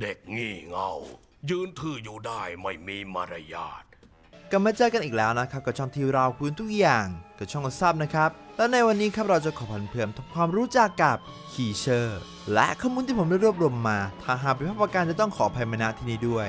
เด็กงี่เง่ายืนถืออยู่ได้ไม่มีมารยาทกลับมาเจอกันอีกแล้วนะครับกับช่องที่เราคุยทุกอย่างกับช่องกซับนะครับ และในวันนี้ครับเราจะขอพันเพื่อมทำความรู้จักกับคีเชอร์ และข้อมูลที่ผมได้รวบรวมมาถ้าหากเป็นภาพประการจะต้องขออภัยมาณที่นี้ด้วย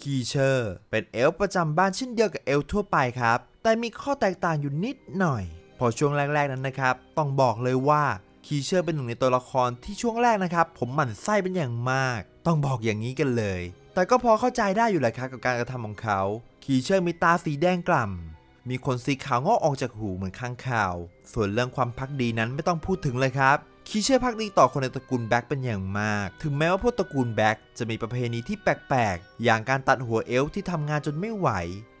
คีเชอร์ เป็นเอล์ประจำบ้านเช่นเดียวกับเอล์ทั่วไปครับ แต่มีข้อแตกต่างอยู่นิดหน่อย พอช่วงแรกๆนั้นนะครับ ต้องบอกเลยว่าคีเชอร์เป็นหนึ่งในตัวละครที่ช่วงแรกนะครับ ผมหมั่นไส้เป็นอย่างมาก ต้องบอกอย่างนี้กันเลย แต่ก็พอเข้าใจได้อยู่แหละครับกับการกระทำของเขา คีเชอร์มีตาสีแดงกล่ำมีขนสีขาวงอกออกจากหูเหมือนข้างข่าว ส่วนเรื่องความพักดีนั้นไม่ต้องพูดถึงเลยครับ คีเชื่อพักดีต่อคนในตระกูลแบ็กเป็นอย่างมาก ถึงแม้ว่าพวกตระกูลแบ็กจะมีประเพณีที่แปลกๆ อย่างการตัดหัวเอลฟ์ที่ทำงานจนไม่ไหว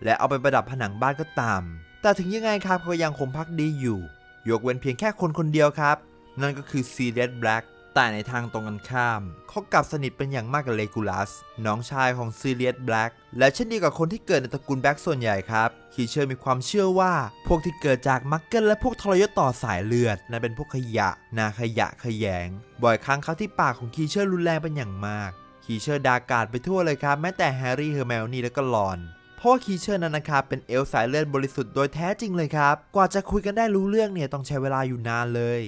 และเอาไปประดับผนังบ้านก็ตาม แต่ถึงยังไงครับเขายังคงพักดีอยู่ ยกเว้นเพียงแค่คนคนเดียวครับ นั่นก็คือซีเรียสแบล็ก แต่ในทางตรงกันข้าม เขากลับสนิทเป็นอย่างมากกับเลกูลัส น้องชายของซีเรียสแบล็กและเช่นเดียวกับคนที่เกิดในตระกูลแบล็กส่วนใหญ่ครับคีเชอร์มีความเชื่อว่า พวกที่เกิดจากมักเกิลและพวกทรยศต่อสายเลือดนั่นเป็นพวกขยะ นาขยะขยง บ่อยครั้งเขาที่ปากของคีเชอร์รุนแรงเป็นอย่างมากคีเชอร์ดากาดไปทั่วเลยครับแม้แต่แฮร์รี่เฮอร์แมลนี่และก็ลอนเพราะว่าคีเชอร์นั้นนะครับเป็นเอลสายเลือดบริสุทธิ์โดยแท้จริงเลยครับ กว่าจะคุยกันได้รู้เรื่องเนี่ยต้องใช้เวลาอยู่นานเลย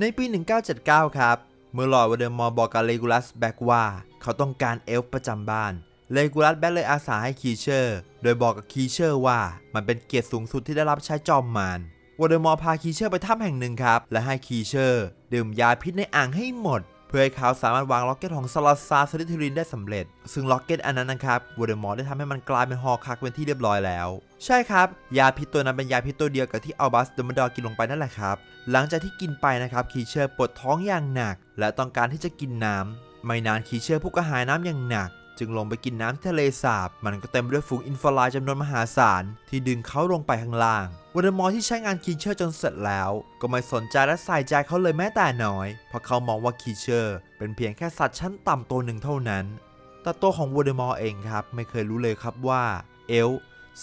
ในปี 1979 ครับ เมื่อลอร์ดวเดอมอร์บอกกับเลกูลัสแบ็กว่า เขาต้องการเอลฟ์ประจำบ้าน เลกูลัสแบ็กเลยอาสาให้คีเชอร์ โดยบอกกับคีเชอร์ว่ามันเป็นเกียรติสูงสุดที่ได้รับใช้จอมมารวเดอมอร์พาคีเชอร์ไปถ้ำแห่งหนึ่งครับ และให้คีเชอร์ ดื่มยาพิษในอ่างให้หมด พื่อให้เขาสามารถวางล็อกเก็ตของซาลาซาสลิทรินได้สำเร็จ ซึ่งล็อกเก็ตอันนั้นนะครับวอเดมอร์ได้ทำให้มันกลายเป็นฮอคักเป็นที่เรียบร้อยแล้ว ใช่ครับ ยาพิษตัวนั้นเป็นยาพิษตัวเดียวกับที่อัลบัสเดมดอร์กินลงไปนั่นแหละครับ หลังจากที่กินไปนะครับคีเชอร์ปวดท้องอย่างหนัก และต้องการที่จะกินน้ำไม่นานคีเชอร์พวกกระหายน้ำอย่างหนัก จึงลงไปกินน้ำที่ทะเลสาบ มันก็เต็มไปด้วยฝูงอินฟลายจำนวนมหาศาล ที่ดึงเขาลงไปข้างล่างวอเดอมอร์ที่ใช้งานคีเชอร์จนเสร็จแล้ว ก็ไม่สนใจและใส่ใจเขาเลยแม้แต่น้อย เพราะเขามองว่าคีเชอร์ เป็นเพียงแค่สัตว์ชั้นต่ำตัวหนึ่งเท่านั้น แต่ตัวของวอเดอมอร์เองครับ ไม่เคยรู้เลยครับว่าเอล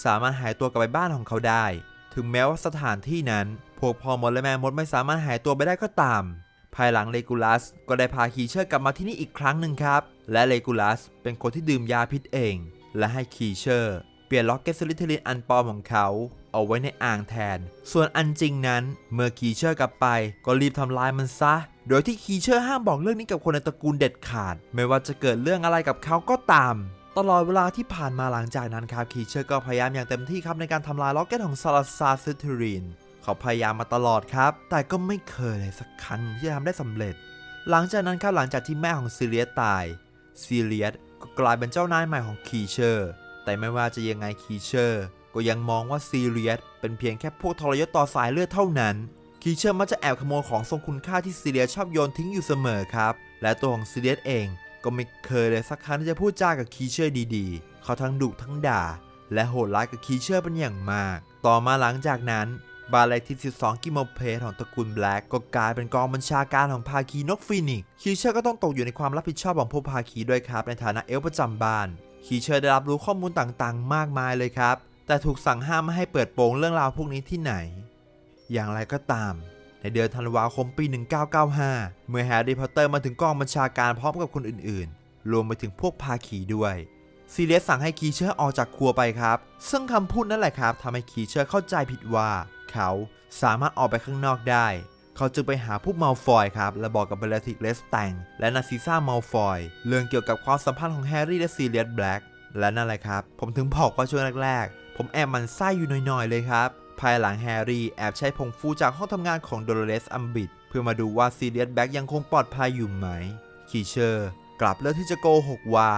สามารถหายตัวกลับไปบ้านของเขาได้ ถึงแม้ว่าสถานที่นั้นพวกพ่อมดและแม่มดไม่สามารถหายตัวไปได้ก็ตาม ภายหลังเลกูลัสก็ได้พาคีเชอร์กลับมาที่นี่อีกครั้งหนึ่งครับ และเลกูลัสเป็นคนที่ดื่มยาพิษเอง และให้คีเชอร์เปลี่ยนล็อกเก็ตสลิทรินอันปลอมของเขา เอาไว้ในอ่างแทน ส่วนอันจริงนั้นเมื่อคีเชอร์กลับไป ก็รีบทำลายมันซะ โดยที่คีเชอร์ห้ามบอกเรื่องนี้กับคนในตระกูลเด็ดขาด ไม่ว่าจะเกิดเรื่องอะไรกับเขาก็ตามตลอดเวลาที่ผ่านมาหลังจากนั้นครับคีเชอร์ก็พยายามอย่างเต็มที่ครับในการทำลายล็อกเก็ตของซาลาซาซิทริน เขาพยายามมาตลอดครับ แต่ก็ไม่เคยเลยสักครั้งที่จะทำได้สำเร็จ หลังจากนั้นครับหลังจากที่แม่ของซีเรียสตายซีเรียสก็กลายเป็นเจ้านายใหม่ของคีเชอร์ แต่ไม่ว่าจะยังไงคีเชอร์ ก็ยังมองว่าซีเรียสเป็นเพียงแค่พวกทรยศต่อสายเลือดเท่านั้น คีเชอร์มักจะแอบขโมยของทรงคุณค่าที่ซีเรียสชอบโยนทิ้งอยู่เสมอครับ และตัวของซีเรียสเองก็ไม่เคยเลยสักครั้งที่จะพูดจากับคีเชอร์ดีๆ เขาทั้งดุทั้งด่า และโหดร้ายกับคีเชอร์เป็นอย่างมาก ต่อมาหลังจากนั้น บาเลขที่ 12 กิโมเพสของตระกูลแบล็กก็กลายเป็นกองบัญชาการของภาคีนกฟินิกซ์คีเชอร์ก็ต้องตกอยู่ในความรับผิดชอบของพวกภาคีด้วยครับ ในฐานะเอลประจำบ้านคีเชอร์ได้รับรู้ข้อมูลต่างๆ มากมายเลยครับ แต่ถูกสั่งห้ามไม่ให้เปิดโปงเรื่องราวพวกนี้ที่ไหน อย่างไรก็ตาม ในเดือนธันวาคมปี 1995 เมื่อแฮร์รี่พอตเตอร์มาถึงกองบัญชาการพร้อมกับคนอื่นๆ รวมไปถึงพวกภาคีด้วย ซีเรียสสั่งให้คีเชอร์ออกจากครัวไปครับ ซึ่งคำพูดนั่นแหละครับทำให้คีเชอร์เข้าใจผิดว่า เขาสามารถออกไปข้างนอกได้ เขาจึงไปหาพวกมัลฟอยครับ และบอกกับเบลติกเลสแตงและนาซิซ่ามัลฟอยเรื่องเกี่ยวกับความสัมพันธ์ของแฮร์รี่และซีเรียสแบล็กและนั่นแหละครับ ผมถึงบอกว่าช่วงแรกๆ ผมแอบมันไส้อยู่หน่อยๆเลยครับ ภายหลังแฮร์รี่แอบใช้ผงฟูจากห้องทำงานของโดโลเรสอัมบิดเพื่อมาดูว่าซีเรียสแบล็กยังคงปลอดภัยอยู่ไหมคีเชอร์กลับเลือกที่จะโกหกว่า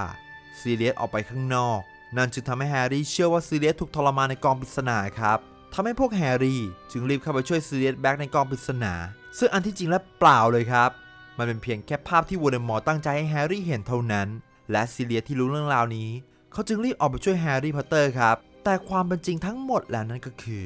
ซีเรียสออกไปข้างนอก นั่นจึงทำให้แฮร์รี่เชื่อว่าซีเรียสถูกทรมานในกองปริศนาครับทำให้พวกแฮร์รี่จึงรีบเข้าไปช่วยซีเรียสแบ็กในกองปริศนา ซึ่งอันที่จริงแล้วเปล่าเลยครับ มันเป็นเพียงแค่ภาพที่วอร์เดมอร์ตั้งใจให้แฮร์รี่เห็นเท่านั้น และซีเรียสที่รู้เรื่องราวนี้ เขาจึงรีบออกไปช่วยแฮร์รี่พอตเตอร์ครับ แต่ความเป็นจริงทั้งหมดแล้วนั่นก็คือ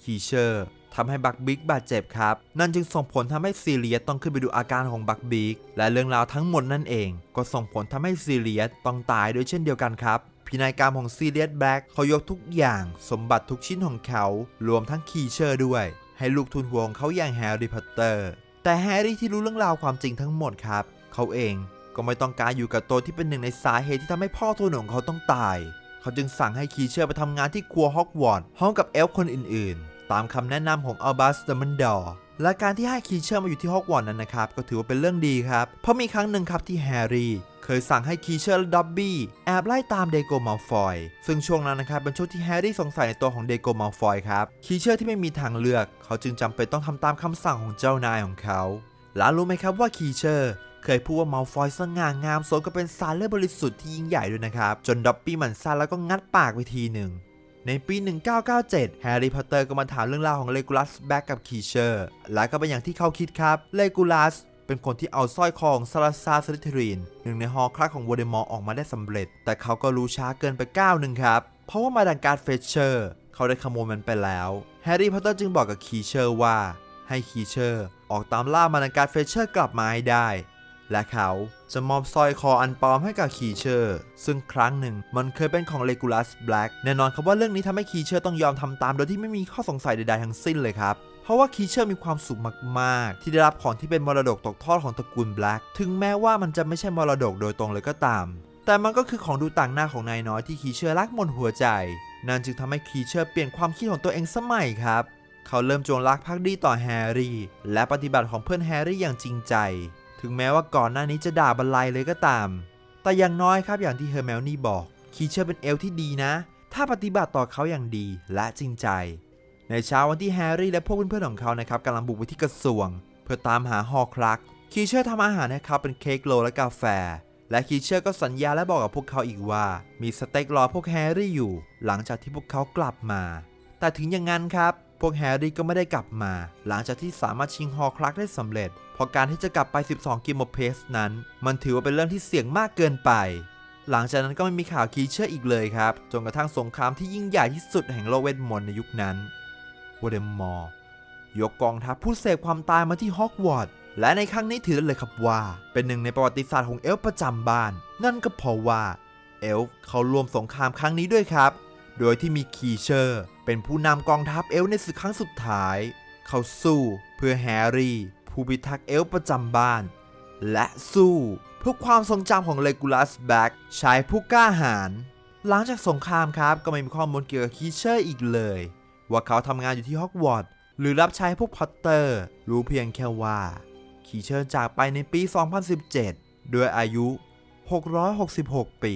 คีเชอร์ ทำให้บักบิ๊กบาดเจ็บครับ นั่นจึงส่งผลทำให้ซีเรียสต้องขึ้นไปดูอาการของบักบิ๊กและเรื่องราวทั้งหมดนั่นเอง ก็ส่งผลทำให้ซีเรียสต้องตายด้วยเช่นเดียวกันครับพินัยกรรมของซีเรียสแบล็กเขายกทุกอย่าง สมบัติทุกชิ้นของเขา รวมทั้งคีเชอร์ด้วย ให้ลูกทุนหัวของเขาอย่างแฮร์รี่พอตเตอร์ แต่แฮร์รี่ที่รู้เรื่องราวความจริงทั้งหมดครับ เขาเองก็ไม่ต้องการอยู่กับตัวที่เป็นหนึ่งในสาเหตุที่ทำให้พ่อทุนของเขาต้องตาย เขาจึงสั่งให้คีเชอร์ไปทำงานที่ครัวฮอกวอตส์ห้องกับเอลฟ์คนอื่นๆ ตามคำแนะนำของอัลบัสเดมันดอร์และการที่ให้คีเชอร์มาอยู่ที่ฮอกวอตส์นั้นนะครับ ก็ถือว่าเป็นเรื่องดีครับ เพราะมีครั้งหนึ่งครับที่แฮร์รี่ เคยสั่งให้คีเชอร์และด็อบบี้แอบไล่ตามเดโกมัลฟอยซึ่งช่วงนั้นนะครับเป็นช่วงที่แฮร์รี่สงสัยในตัวของเดโกมัลฟอยครับคีเชอร์ที่ไม่มีทางเลือก เขาจึงจำเป็นต้องทำตามคำสั่งของเจ้านายของเขาแล้วรู้ไหมครับว่าคีเชอร์เคยพูดว่ามัลฟอยสง่างามสมกับเป็นสารเลือดบริสุทธิ์ที่ยิ่งใหญ่ด้วยนะครับจนด็อบบี้หมันไส้แล้วก็งัดปากไปทีหนึ่ง ในปี 1997 แฮร์รี่พอตเตอร์ก็มาถามเรื่องราวของเลกูลัสแบ็กกับคีเชอร์ และก็เป็นอย่างที่เขาคิดครับ เลกูลัสเป็นคนที่เอาสร้อยคอของซาลาซาสลิทรีนหนึ่งในฮอครักของวอเดมอร์ออกมาได้สำเร็จ แต่เขาก็รู้ช้าเกินไปก้าวหนึ่งครับ เพราะว่ามาดังการเฟเชอร์เขาได้ขโมยมันไปแล้ว แฮร์รี่พอตเตอร์จึงบอกกับคีเชอร์ว่า ให้คีเชอร์ออกตามล่ามาดังการเฟเชอร์กลับมาให้ได้ และเขาจะมอบสร้อยคออันปลอมให้กับคีเชอร์ ซึ่งครั้งหนึ่งมันเคยเป็นของเลกูลัสแบล็กแน่นอนครับว่าเรื่องนี้ทำให้คีเชอร์ต้องยอมทำตามโดยที่ไม่มีข้อสงสัยใดๆทั้งสิ้นเลยครับเพราะว่าคีเชอร์มีความสุขมากๆ ที่ได้รับของที่เป็นมรดกตกทอดของตระกูลแบล็กถึงแม้ว่ามันจะไม่ใช่มรดกโดยตรงเลยก็ตาม แต่มันก็คือของดูต่างหน้าของนายน้อยที่คีเชอร์รักหมดหัวใจ นั่นจึงทำให้คีเชอร์เปลี่ยนความคิดของตัวเองสมัยครับ เขาเริ่มจงรักภักดีต่อแฮร์รี่ และปฏิบัติของเพื่อนแฮร์รี่อย่างจริงใจ ถึงแม้ว่าก่อนหน้านี้จะด่าบรรลัยเลยก็ตาม แต่อย่างน้อยครับอย่างที่เฮอร์เมลนี่บอก คีเชอร์เป็นเอลที่ดีนะ ถ้าปฏิบัติต่อเขาอย่างดีและจริงใจ ในเช้าวันที่แฮร์รี่และพวกเพื่อนๆของเขานะครับกำลังบุกไปที่กระทรวง เพื่อตามหาฮอครัก คีเชอร์ทำอาหารให้เขาเป็นเค้กโรลและกาแฟ และคีเชอร์ก็สัญญาและบอกกับพวกเขาอีกว่า มีสเต็กรอพวกแฮร์รี่อยู่ หลังจากที่พวกเขากลับมา แต่ถึงอย่างนั้นครับ พวกแฮร์รี่ก็ไม่ได้กลับมา หลังจากที่สามารถชิงฮอร์ครักได้สำเร็จเพราะการที่จะกลับไป 12 กิโมเพสนั้น มันถือว่าเป็นเรื่องที่เสี่ยงมากเกินไป หลังจากนั้นก็ไม่มีข่าวคีเชอร์อีกเลยครับ จนกระทั่งสงครามที่ยิ่งใหญ่ที่สุดแห่งโลกเวทมนต์ในยุคนั้นวอเดมอร์ยกกองทัพผู้เสพความตายมาที่ฮอกวอตส์และในครั้งนี้ถือได้เลยครับว่า เป็นหนึ่งในประวัติศาสตร์ของเอลฟ์ประจำบ้าน นั่นก็เพราะว่าเอลฟ์เขาร่วมสงครามครั้งนี้ด้วยครับ โดยที่มีคีเชอร์ เป็นผู้นำกองทัพเอลในศึกครั้งสุดท้าย เขาสู้เพื่อแฮร์รี่ ผู้พิทักษ์เอลประจำบ้าน และสู้เพื่อความทรงจำของเลกูลัสแบ็กชายผู้กล้าหาญหลังจากสงครามครับก็ไม่มีข้อมูลเกี่ยวกับคีเชอร์อีกเลย ว่าเขาทำงานอยู่ที่ฮอกวอตส์หรือรับใช้พวกพอตเตอร์ รู้เพียงแค่ว่าคีเชอร์จากไปในปี 2017 ด้วยอายุ 666 ปี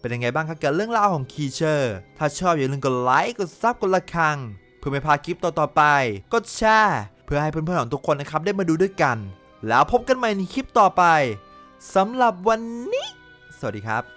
เป็นยังไงบ้างครับกับเรื่องราวของคีเชอร์ ถ้าชอบอย่าลืมกดไลค์ กดซับ กดระฆัง เพื่อไม่พลาดคลิปต่อๆไป กดแชร์เพื่อให้เพื่อนๆของทุกคนนะครับได้มาดูด้วยกัน แล้วพบกันใหม่ในคลิปต่อไปสำหรับวันนี้ สวัสดีครับ